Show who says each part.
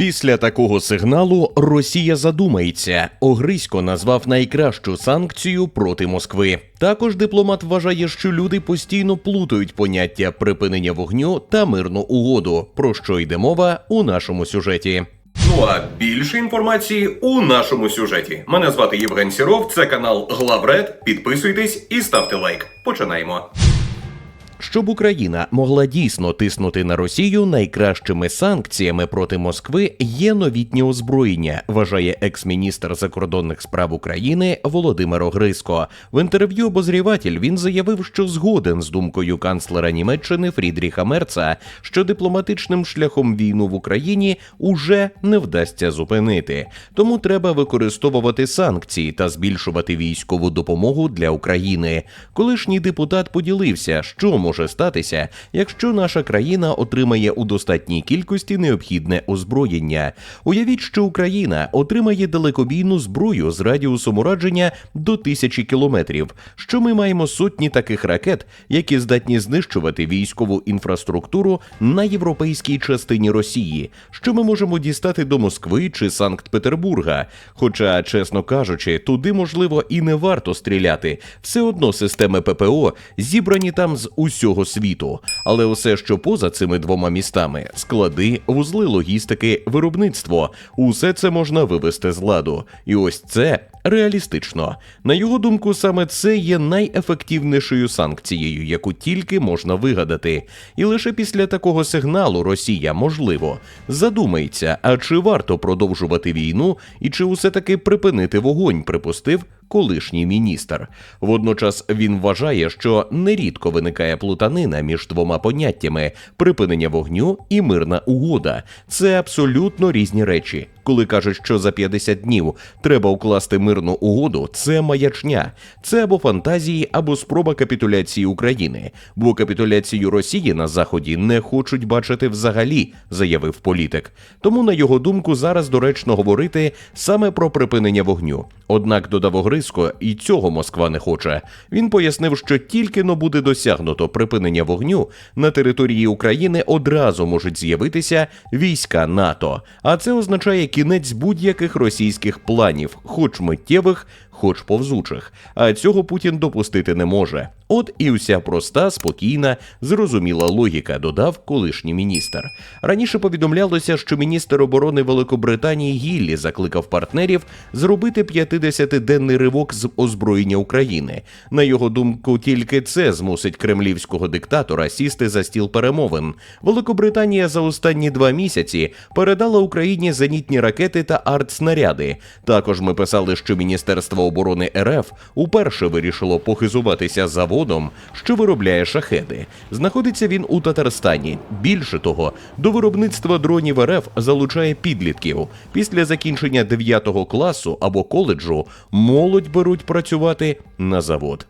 Speaker 1: Після такого сигналу Росія задумається. Огрисько назвав найкращу санкцію проти Москви. Також дипломат вважає, що люди постійно плутають поняття припинення вогню та мирну угоду. Про що йде мова у нашому сюжеті. Ну а більше інформації у нашому сюжеті. Мене звати Євген Сіров. Це канал Главред. Підписуйтесь і ставте лайк. Починаємо. Щоб Україна могла дійсно тиснути на Росію, найкращими санкціями проти Москви є новітнє озброєння, вважає екс-міністр закордонних справ України Володимир Огриско. В інтерв'ю обозріватель він заявив, що згоден з думкою канцлера Німеччини Фрідріха Мерца, що дипломатичним шляхом війну в Україні уже не вдасться зупинити. Тому треба використовувати санкції та збільшувати військову допомогу для України. Колишній депутат поділився, що може статися, якщо наша країна отримає у достатній кількості необхідне озброєння. Уявіть, що Україна отримає далекобійну зброю з радіусом ураження до тисячі кілометрів. Що ми маємо сотні таких ракет, які здатні знищувати військову інфраструктуру на європейській частині Росії. Що ми можемо дістати до Москви чи Санкт-Петербурга? Хоча, чесно кажучи, туди можливо і не варто стріляти. Все одно системи ППО зібрані там з усього світу. Але усе, що поза цими двома містами, склади, вузли логістики, виробництво, усе це можна вивести з ладу. І ось це реалістично. На його думку, саме це є найефективнішою санкцією, яку тільки можна вигадати. І лише після такого сигналу Росія, можливо, задумається, а чи варто продовжувати війну, і чи усе таки припинити вогонь, припустив колишній міністр. Водночас він вважає, що нерідко виникає плутанина між двома поняттями припинення вогню і мирна угода. Це абсолютно різні речі. Коли кажуть, що за 50 днів треба укласти мирну угоду, це маячня, це або фантазії, або спроба капітуляції України. Бо капітуляцію Росії на заході не хочуть бачити взагалі, заявив політик. Тому, на його думку, зараз доречно говорити саме про припинення вогню. Однак додав Огриско, і цього Москва не хоче. Він пояснив, що тільки но буде досягнуто припинення вогню на території України одразу можуть з'явитися війська НАТО. А це означає кінець будь-яких російських планів, хоч миттєвих, хоч повзучих. А цього Путін допустити не може. От і вся проста, спокійна, зрозуміла логіка, додав колишній міністр. Раніше повідомлялося, що міністр оборони Великобританії Гіллі закликав партнерів зробити 50-денний ривок з озброєння України. На його думку, тільки це змусить кремлівського диктатора сісти за стіл перемовин. Великобританія за останні два місяці передала Україні зенітні ракети та артснаряди. Також ми писали, що Міністерство оборони РФ уперше вирішило похизуватися заводом, що виробляє шахеди. Знаходиться він у Татарстані. Більше того, до виробництва дронів РФ залучає підлітків. Після закінчення 9 класу або коледжу молодь беруть працювати на завод.